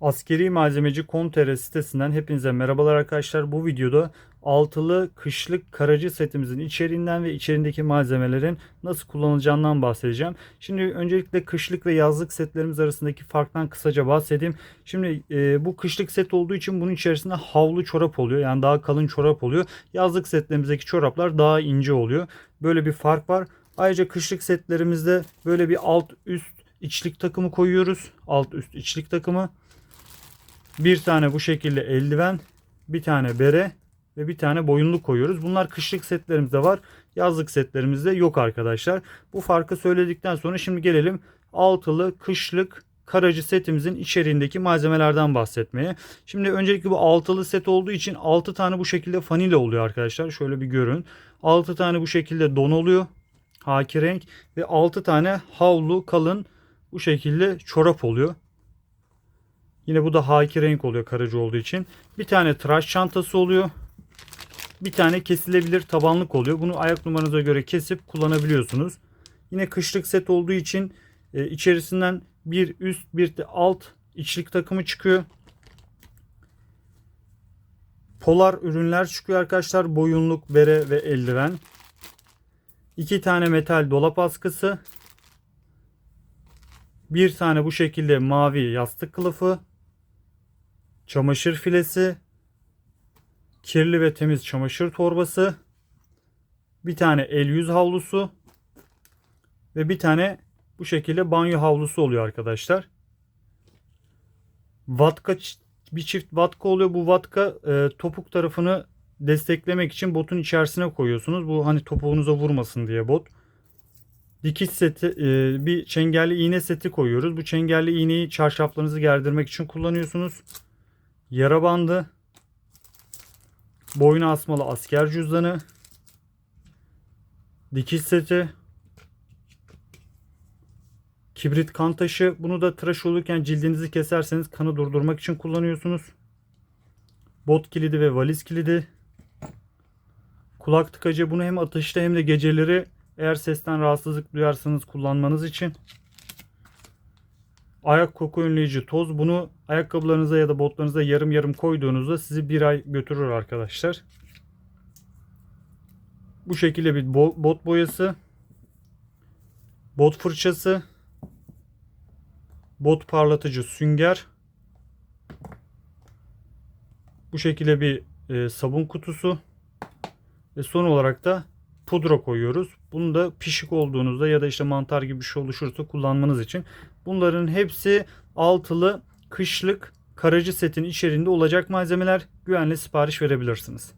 Askeri Malzemeci Com.tr sitesinden hepinize merhabalar arkadaşlar. Bu videoda altılı kışlık karacı setimizin içeriğinden ve içerindeki malzemelerin nasıl kullanılacağından bahsedeceğim. Şimdi öncelikle kışlık ve yazlık setlerimiz arasındaki farktan kısaca bahsedeyim. Şimdi e, bu kışlık set olduğu için bunun içerisinde havlu çorap oluyor. Yani daha kalın çorap oluyor. Yazlık setlerimizdeki çoraplar daha ince oluyor. Böyle bir fark var. Ayrıca kışlık setlerimizde böyle bir alt üst içlik takımı koyuyoruz. Alt üst içlik takımı. Bir tane bu şekilde eldiven, bir tane bere ve bir tane boyunluk koyuyoruz. Bunlar kışlık setlerimizde var. Yazlık setlerimizde yok arkadaşlar. Bu farkı söyledikten sonra şimdi gelelim altılı kışlık karacı setimizin içeriğindeki malzemelerden bahsetmeye. Şimdi öncelikle bu altılı set olduğu için 6 tane bu şekilde fanile oluyor arkadaşlar. Şöyle bir görün. 6 tane bu şekilde don oluyor. Haki renk ve 6 tane havlu kalın bu şekilde çorap oluyor. Yine bu da haki renk oluyor karacı olduğu için. Bir tane tıraş çantası oluyor. Bir tane kesilebilir tabanlık oluyor. Bunu ayak numaranıza göre kesip kullanabiliyorsunuz. Yine kışlık set olduğu için e, içerisinden bir üst bir de alt içlik takımı çıkıyor. Polar ürünler çıkıyor arkadaşlar. Boyunluk, bere ve eldiven. İki tane metal dolap askısı. Bir tane bu şekilde mavi yastık kılıfı. Çamaşır filesi. Kirli ve temiz çamaşır torbası. Bir tane el yüz havlusu. Ve bir tane bu şekilde banyo havlusu oluyor arkadaşlar. Vatka bir çift vatka oluyor. Bu vatka e, topuk tarafını desteklemek için botun içerisine koyuyorsunuz. Bu hani topuğunuza vurmasın diye bot. Dikiş seti e, bir çengelli iğne seti koyuyoruz. Bu çengelli iğneyi çarşaflarınızı gerdirmek için kullanıyorsunuz. Yara bandı. Boyuna asmalı asker cüzdanı. Dikiş seti. Kibrit kan taşı. Bunu da tıraş olurken cildinizi keserseniz kanı durdurmak için kullanıyorsunuz. Bot kilidi ve valiz kilidi. Kulak tıkacı. Bunu hem atışta hem de geceleri eğer sesten rahatsızlık duyarsanız kullanmanız için. Ayak koku önleyici toz. Bunu ayakkabılarınıza ya da botlarınıza yarım yarım koyduğunuzda sizi bir ay götürür arkadaşlar. Bu şekilde bir bo- bot boyası. Bot fırçası. Bot parlatıcı sünger. Bu şekilde bir e, sabun kutusu. Ve son olarak da pudra koyuyoruz. Bunu da pişik olduğunuzda ya da işte mantar gibi bir şey oluşursa kullanmanız için. Bunların hepsi altılı kışlık karacı setin içerisinde olacak malzemeler. Güvenli sipariş verebilirsiniz.